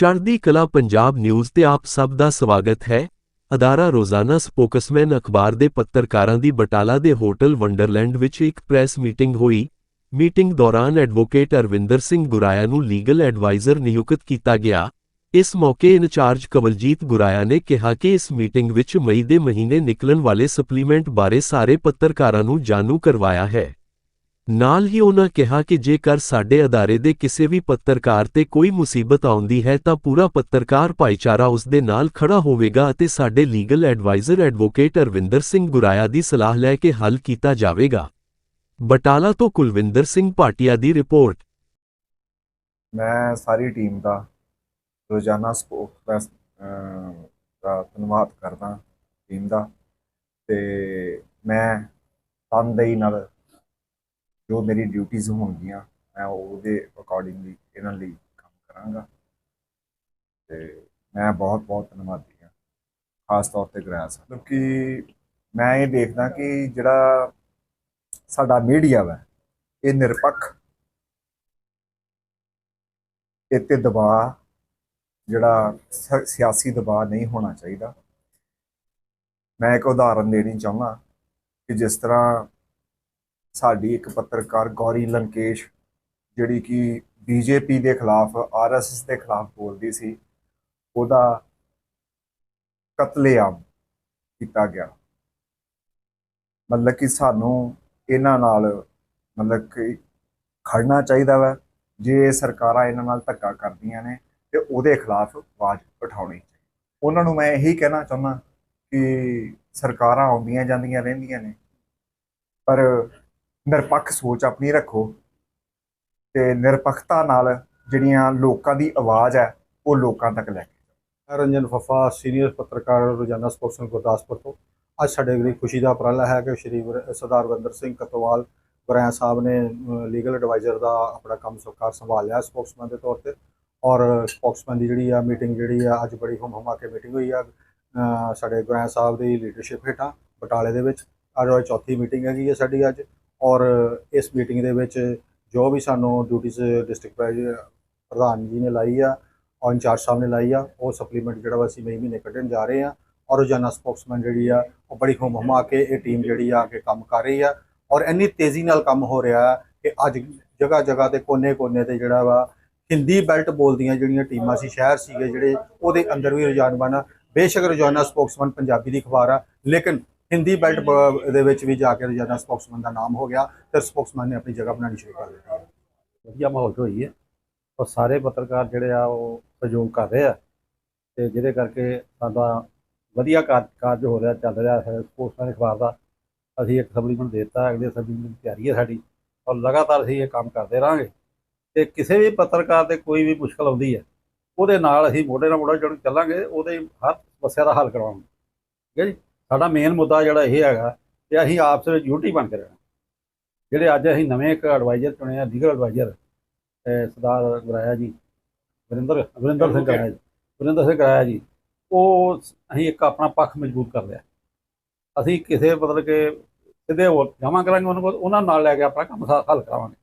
ਚੜ੍ਹਦੀ ਕਲਾ ਪੰਜਾਬ ਨਿਊਜ਼ ਤੇ ਆਪ ਸਭ ਦਾ ਸਵਾਗਤ ਹੈ। ਅਦਾਰਾ ਰੋਜ਼ਾਨਾ ਸਪੋਕਸਮੈਨ ਅਖਬਾਰ ਦੇ ਪੱਤਰਕਾਰਾਂ ਦੀ ਬਟਾਲਾ ਦੇ ਹੋਟਲ ਵੰਡਰਲੈਂਡ ਵਿੱਚ ਇੱਕ ਪ੍ਰੈਸ ਮੀਟਿੰਗ ਹੋਈ। ਮੀਟਿੰਗ ਦੌਰਾਨ ਐਡਵੋਕੇਟ ਅਰਵਿੰਦਰ ਸਿੰਘ ਗੁਰਾਇਆ ਨੂੰ ਲੀਗਲ ਐਡਵਾਈਜ਼ਰ ਨਿਯੁਕਤ ਕੀਤਾ ਗਿਆ। ਇਸ ਮੌਕੇ ਇਨਚਾਰਜ ਕਵਲਜੀਤ ਗੁਰਾਇਆ ਨੇ ਕਿਹਾ ਕਿ ਇਸ ਮੀਟਿੰਗ ਵਿੱਚ ਮਈ ਦੇ ਮਹੀਨੇ ਨਿਕਲਣ ਵਾਲੇ ਸਪਲੀਮੈਂਟ ਬਾਰੇ ਸਾਰੇ ਪੱਤਰਕਾਰਾਂ ਨੂੰ ਜਾਣੂ ਕਰਵਾਇਆ ਹੈ। ਨਾਲ ਹੀ ਉਹਨਾਂ ਕਿਹਾ ਕਿ ਜੇਕਰ ਸਾਡੇ ਅਦਾਰੇ ਦੇ ਕਿਸੇ ਵੀ ਪੱਤਰਕਾਰ ਤੇ ਕੋਈ ਮੁਸੀਬਤ ਆਉਂਦੀ ਹੈ ਤਾਂ ਪੂਰਾ ਪੱਤਰਕਾਰ ਭਾਈਚਾਰਾ ਉਸ ਦੇ ਨਾਲ ਖੜਾ ਹੋਵੇਗਾ ਅਤੇ ਸਾਡੇ legal adviser advocate Arvinder Singh Guraya ਦੀ ਸਲਾਹ ਲੈ ਕੇ ਹੱਲ ਕੀਤਾ ਜਾਵੇਗਾ। ਬਟਾਲਾ ਤੋਂ ਕੁਲਵਿੰਦਰ ਸਿੰਘ ਭਾਟੀਆ ਦੀ ਰਿਪੋਰਟ। ਮੈਂ ਸਾਰੀ ਟੀਮ ਦਾ ਰੋਜ਼ਾਨਾ ਸਪੋਕਸ ਦਾ ਧੰਨਵਾਦ ਕਰਦਾ ਟੀਮ ਦਾ ਤੇ ਮੈਂ ਤਨਦੇਹੀ ਨਾਲ ਜੋ ਮੇਰੀ ਡਿਊਟੀਆਂ ਹੋਣਗੀਆਂ, ਮੈਂ ਉਹਦੇ ਅਕੋਰਡਿੰਗਲੀ ਇਹਨਾਂ ਲਈ ਕੰਮ ਕਰਾਂਗਾ। ਤੇ ਮੈਂ ਬਹੁਤ ਬਹੁਤ ਧੰਨਵਾਦੀ ਹਾਂ। ਖਾਸ ਤੌਰ ਤੇ ਗ੍ਰਹਿ ਸਾਹਿਬ। ਕਿਉਂਕਿ ਮੈਂ ਇਹ ਦੇਖਦਾ ਕਿ ਜਿਹੜਾ ਸਾਡਾ ਮੀਡੀਆ ਵਾ, ਇਹ ਨਿਰਪੱਖ ਇੱਥੇ ਦਬਾਅ, ਜਿਹੜਾ ਸਿਆਸੀ ਦਬਾਅ ਨਹੀਂ ਹੋਣਾ ਚਾਹੀਦਾ। ਮੈਂ ਇੱਕ ਉਦਾਹਰਨ ਦੇਣੀ ਚਾਹੁੰਦਾ ਕਿ ਜਿਸ ਤਰ੍ਹਾਂ ਸਾਡੀ ਇੱਕ ਪੱਤਰਕਾਰ ਗੌਰੀ ਲੰਕੇਸ਼, ਜਿਹੜੀ ਕਿ ਬੀਜੇਪੀ ਦੇ ਖਿਲਾਫ ਆਰਐਸਐਸ ਦੇ ਖਿਲਾਫ ਬੋਲਦੀ ਸੀ, ਉਹਦਾ ਕਤਲੇਆਮ ਕੀਤਾ ਗਿਆ। ਮਤਲਬ ਕਿ ਸਾਨੂੰ ਇਹਨਾਂ ਨਾਲ ਮਤਲਬ ਕਿ ਖੜਨਾ ਚਾਹੀਦਾ ਵਾ, ਜੇ ਸਰਕਾਰਾਂ ਇਹਨਾਂ ਨਾਲ ਧੱਕਾ ਕਰਦੀਆਂ ਨੇ, ਤੇ ਉਹਦੇ ਖਿਲਾਫ ਆਵਾਜ਼ ਉਠਾਉਣੀ ਚਾਹੀਦੀ। ਉਹਨਾਂ ਨੂੰ ਮੈਂ ਇਹੀ ਕਹਿਣਾ ਚਾਹੁੰਦਾ ਕਿ ਸਰਕਾਰਾਂ ਆਉਂਦੀਆਂ ਜਾਂਦੀਆਂ ਰਹਿੰਦੀਆਂ ਨੇ, ਪਰ ਨਿਰਪੱਖ ਸੋਚ ਆਪਣੀ ਰੱਖੋ ਤੇ ਨਿਰਪੱਖਤਾ ਨਾਲ ਜਿਹੜੀਆਂ ਲੋਕਾਂ ਦੀ ਆਵਾਜ਼ ਹੈ, ਉਹ ਲੋਕਾਂ ਤੱਕ ਲੈ ਕੇ ਮੈਂ ਰੰਜਨ ਫਫਾ, ਸੀਨੀਅਰ ਪੱਤਰਕਾਰ, ਰੋਜ਼ਾਨਾ ਸਪੋਕਸਮੈਨ ਗੁਰਦਾਸਪੁਰ ਤੋਂ। ਅੱਜ ਸਾਡੇ ਲਈ ਖੁਸ਼ੀ ਦਾ ਉਪਰਾਲਾ ਹੈ ਕਿ ਸ਼੍ਰੀ ਸਰਦਾਰ ਵਰਿੰਦਰ ਸਿੰਘ ਕਤਵਾਲ ਗੁਰੈਂ ਸਾਹਿਬ ਨੇ ਲੀਗਲ ਐਡਵਾਈਜ਼ਰ ਦਾ ਆਪਣਾ ਕੰਮ ਸਰਕਾਰ ਸੰਭਾਲ ਲਿਆ ਸਪੋਕਸਮੈਨ ਦੇ ਤੌਰ ਤੇ। ਔਰ ਸਪੋਕਸਮੈਨ ਦੀ ਜਿਹੜੀ ਆ ਮੀਟਿੰਗ ਜਿਹੜੀ ਆ, ਅੱਜ ਬੜੀ ਹੁਮ ਹੁਮਾ ਕੇ ਮੀਟਿੰਗ ਹੋਈ ਆ। ਸਾਡੇ ਗੁਰੈਂ ਸਾਹਿਬ ਦੀ ਲੀਡਰਸ਼ਿਪ ਹੇਠਾਂ ਬਟਾਲੇ ਦੇ ਵਿੱਚ। ਅੱਜ ਚੌਥੀ ਮੀਟਿੰਗ ਹੈਗੀ ਹੈ ਸਾਡੀ ਅੱਜ। ਔਰ ਇਸ ਮੀਟਿੰਗ ਦੇ ਵਿੱਚ ਜੋ ਵੀ ਸਾਨੂੰ ਡਿਊਟੀਜ਼ ਡਿਸਟ੍ਰਿਕਟ ਪ੍ਰਧਾਨ ਜੀ ਨੇ ਲਾਈ ਆ, ਔਰ ਇੰਚਾਰਜ ਸਾਹਿਬ ਨੇ ਲਾਈ ਆ, ਉਹ ਸਪਲੀਮੈਂਟ ਜਿਹੜਾ ਵਾ ਅਸੀਂ ਮਈ ਮਹੀਨੇ ਕੱਢਣ ਜਾ ਰਹੇ ਆ, ਔਰ ਰੋਜ਼ਾਨਾ ਸਪੋਕਸਮੈਨ ਜਿਹੜੀ ਆ, ਉਹ ਬੜੀ ਹੁਮ ਹੁਮਾ ਕੇ ਇਹ ਟੀਮ ਜਿਹੜੀ ਆ ਕੇ ਕੰਮ ਕਰ ਰਹੀ ਆ, ਔਰ ਇੰਨੀ ਤੇਜ਼ੀ ਨਾਲ ਕੰਮ ਹੋ ਰਿਹਾ ਕਿ ਅੱਜ ਜਗ੍ਹਾ ਜਗ੍ਹਾ ਤੇ ਕੋਨੇ-ਕੋਨੇ ਤੇ ਜਿਹੜਾ ਵਾ ਹਿੰਦੀ ਬੈਲਟ ਬੋਲਦੀਆਂ ਜਿਹੜੀਆਂ ਟੀਮਾਂ ਸੀ, ਸ਼ਹਿਰ ਸੀਗੇ ਜਿਹੜੇ, ਉਹਦੇ ਅੰਦਰ ਵੀ ਰੁਝਾਨ ਬਣਾ ਬੇਸ਼ੱਕ ਰੋਜ਼ਾਨਾ ਸਪੋਕਸਮੈਨ ਪੰਜਾਬੀ ਦੀ ਅਖਬਾਰ ਆ, ਲੇਕਿਨ ਹਿੰਦੀ ਬੈਲਟ ਦੇ ਵਿੱਚ ਵੀ ਜਾ ਕੇ ਰੋਜ਼ਾਨਾ ਸਪੋਕਸਮੈਨ ਦਾ ਨਾਮ ਹੋ ਗਿਆ ਤੇ ਸਪੋਕਸਮੈਨ ਨੇ ਆਪਣੀ ਜਗ੍ਹਾ ਬਣਾਉਣੀ ਸ਼ੁਰੂ ਕਰ ਦਿੱਤੀ ਵਧੀਆ ਮਾਹੌਲ 'ਚ ਹੋਈ ਹੈ। ਔਰ ਸਾਰੇ ਪੱਤਰਕਾਰ ਜਿਹੜੇ ਆ, ਉਹ ਸਹਿਯੋਗ ਕਰ ਰਹੇ ਆ। ਤੇ ਜਿਹਦੇ ਕਰਕੇ ਸਾਡਾ ਵਧੀਆ ਕਾਰ- ਕਾਰਜ ਹੋ ਰਿਹਾ, ਚੱਲ ਰਿਹਾ ਹੈ। ਸਪੋਰਟਸ ਅਖਬਾਰ ਦਾ ਅਸੀਂ ਇੱਕ ਸਪਲੀਮੈਂਟ ਦਿੱਤਾ, ਅਗਲੇ ਸਪਲੀਮੈਂਟ ਦੀ ਤਿਆਰੀ ਹੈ ਸਾਡੀ। ਔਰ ਲਗਾਤਾਰ ਅਸੀਂ ਇਹ ਕੰਮ ਕਰਦੇ ਰਹਾਂਗੇ। ਤੇ ਕਿਸੇ ਵੀ ਪੱਤਰਕਾਰ ਤੇ ਕੋਈ ਵੀ ਮੁਸ਼ਕਲ ਆਉਂਦੀ ਹੈ, ਉਹਦੇ ਨਾਲ ਅਸੀਂ ਮੋਢੇ ਨਾਲ ਮੋਢਾ ਜੋੜ ਚੱਲਾਂਗੇ, ਉਹਦੇ ਹਰ ਸਮੱਸਿਆ ਦਾ ਹੱਲ ਕਰਵਾਵਾਂਗੇ ਠੀਕ ਹੈ ਜੀ? ਸਾਡਾ ਮੇਨ ਮੁੱਦਾ ਜਿਹੜਾ ਇਹ ਹੈਗਾ ਕਿ ਅਸੀਂ ਆਪਸ ਵਿੱਚ ਯੂਨਿਟੀ ਬਣ ਕੇ ਰਹਿਣਾ। ਜਿਹੜੇ ਅੱਜ ਅਸੀਂ ਨਵੇਂ ਇੱਕ ਐਡਵਾਈਜ਼ਰ ਚੁਣੇ ਆ ਲੀਗਲ ਐਡਵਾਈਜ਼ਰ ਸਰਦਾਰ ਗੁਰਾਇਆ ਜੀ, ਵਰਿੰਦਰ ਵਰਿੰਦਰ ਸਿੰਘ ਗੁਰਾਇਆ ਜੀ, ਵਰਿੰਦਰ ਸਿੰਘ ਗੁਰਾਇਆ ਜੀ, ਉਹ ਅਸੀਂ ਇੱਕ ਆਪਣਾ ਪੱਖ ਮਜ਼ਬੂਤ ਕਰ ਲਿਆ। ਅਸੀਂ ਕਿਸੇ ਮਤਲਬ ਕਿ ਸਿੱਧੇ ਹੋ ਜਾਵਾਂ ਕਰਾਂਗੇ ਉਹਨਾਂ ਕੋਲ, ਉਹਨਾਂ ਨਾਲ ਲੈ ਕੇ ਆਪਣਾ ਕੰਮ ਹੱਲ ਕਰਾਵਾਂਗੇ।